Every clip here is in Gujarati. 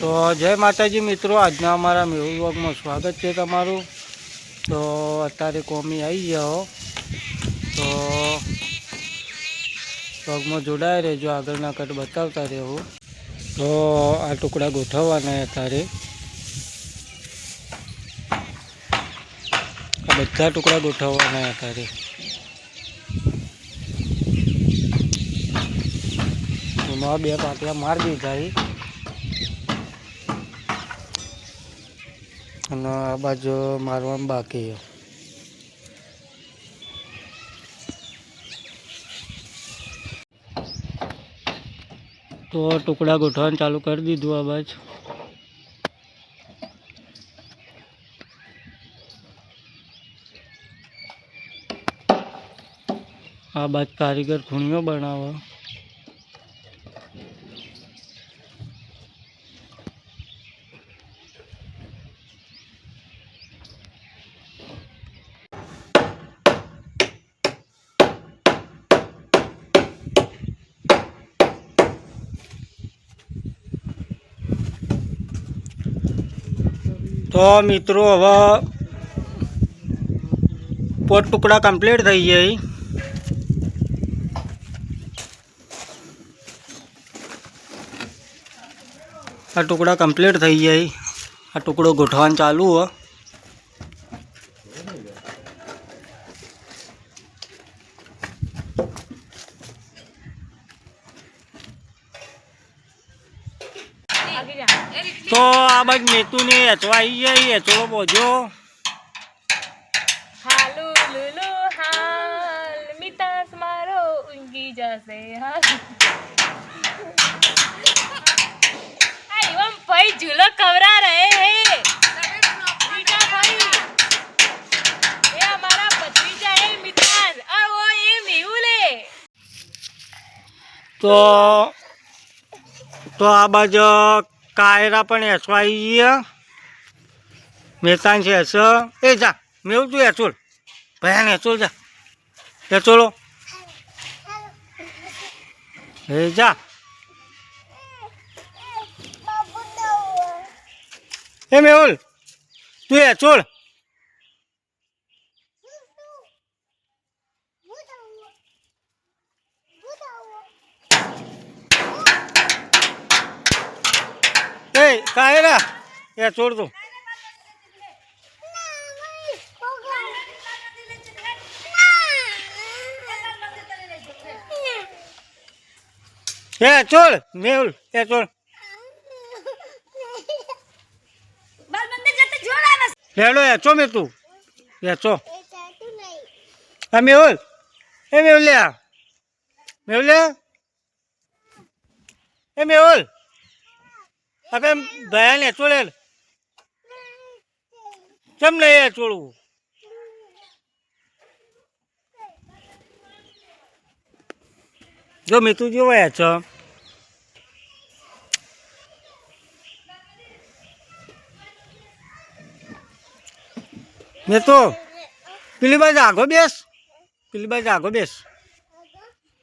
તો જય માતાજી મિત્રો, આજના અમારા મેહુલ વ્લોગમાં સ્વાગત છે તમારું. તો અત્યારે કોમી આવી ગયા તો વ્લોગમાં જોડાઈ રહેજો, આગળના કટ બતાવતા રહેવું તો આ ટુકડા ગોઠવવાના અત્યારે આ બધા ટુકડા ગોઠવવાના અત્યારે એમાં બે પાટલા મારી દીધા અને આ બાજુ મારવાનું બાકી તો ટુકડા ગોઠવવાનું ચાલુ કરી દીધું આ બાજુ. આ બાજુ કારીગર ખૂણીઓ બનાવે. તો મિત્રો હવે પોત ટુકડા કમ્પ્લીટ થઈ જાય આ ટુકડા કમ્પ્લીટ થઈ જાય આ ટુકડો ગોઠવાનું ચાલુ હો તો આ બાજુ મેતુની એચવા આવી જાય એચો બોજો. હાલુ લુલુ હાલ મિતાસ મારો ઊંઘી જશે હાલ આ એવમ ભાઈ ઝૂલો કવરા રહે હે. મીઠા ભાઈ. એ અમારા ભત્રીજા હે મિતાસ. ઓ એ મેહુલે તો તો આ બાજુ કાયરા પણ એસવાઈ મેતાન છે એસ. એ જા મેવું તું એચોલ ભયાન એચોલ જા. એચોલો એ જા. એ મેહુલ તું એચોલ એ કાયરા છોડ તું એ ચોલ મેહુલ, એ ચોલ લેડો એ ચો મે તું? એ ચો આ મેહુલ, એ મેહુલ લે. મેહુલ લે એ મેહુલ. આપણે ભયાને ચોળે કેમ નહીં ચોળવું? જો મીતુ જેવો એ છો. મેં તો પેલી બાજુ આગો બેસ. પેલી બાજુ આગો બેસ.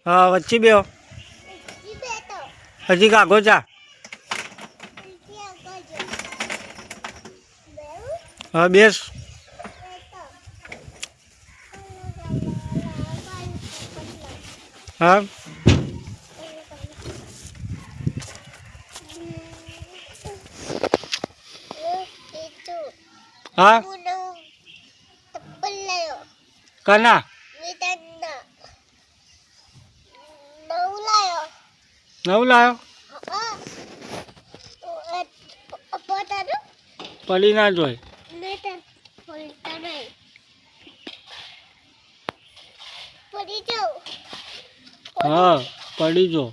હા, વચ્ચે બે હજી આગો જા. હા બેસ. હા. હા. કના. નવ લાયો પડી ના જોય પડી જાઉં હા પડી જો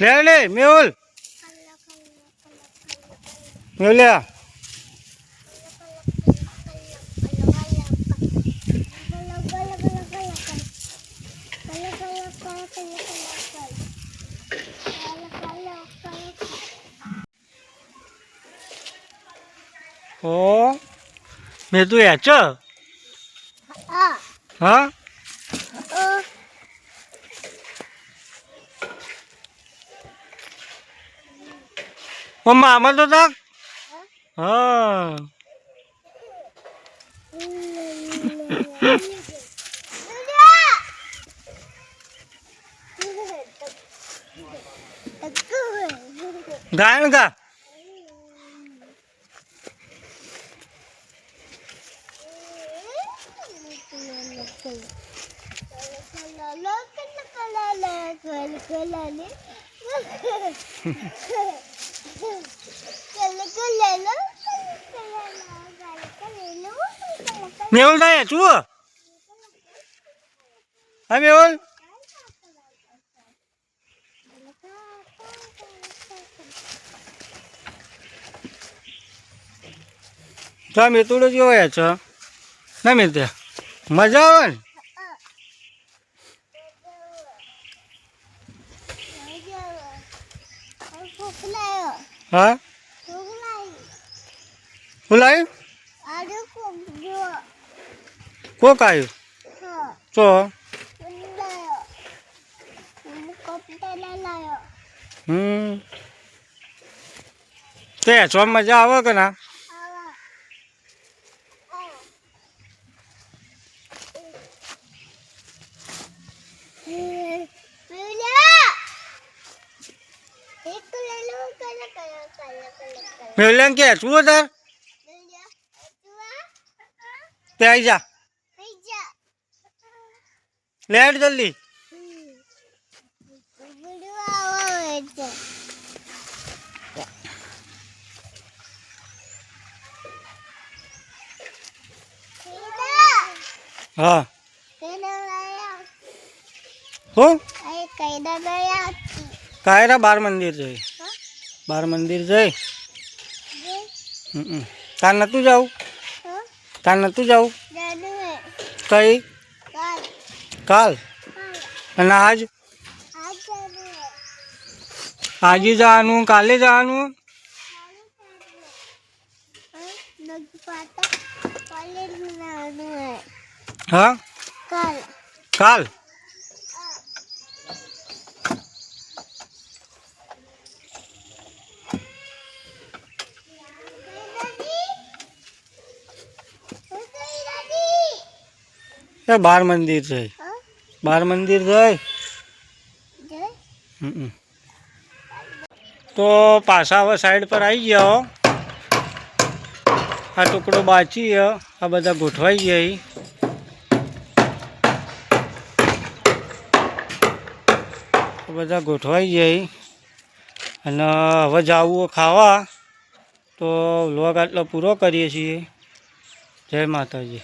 લે મેહુલ મેહુલ લે આ. ઓ મેં તું એચ આ હા ઓ ઓ મામા તો તાક હા ગાયન ગા મેહુલ થાય છું હા મેહુલ. તો મેં તું જેવો છો. ના મેં ત્યાં મજા આવે ને હા બોલાય કોક આવ્યું તો હમ તે છો મજા આવે કે ના મેહુલ કે શું તાર તે આવી જા લેટ જલ્દી હા હું કાયરા બાર મંદિર જઈ બાર મંદિર જઈ? તાર નતું જાવું? તાર નતું જાવું? કઈ? કાલ? અને આજ? આજે જવાનું કાલે જવાનું? હા? કાલ કાલ એ બાર મંદિર જઈ બાર મંદિર જઈ તો પાછા હવે સાઈડ પર આવી ગયો. આ ટુકડો બાચી ગયો આ બધા ગોઠવાઈ ગયા બધા ગોઠવાઈ ગયા અને હવે જવું ખાવા. તો લોગ આટલો પૂરો કરીએ છીએ. જય માતાજી.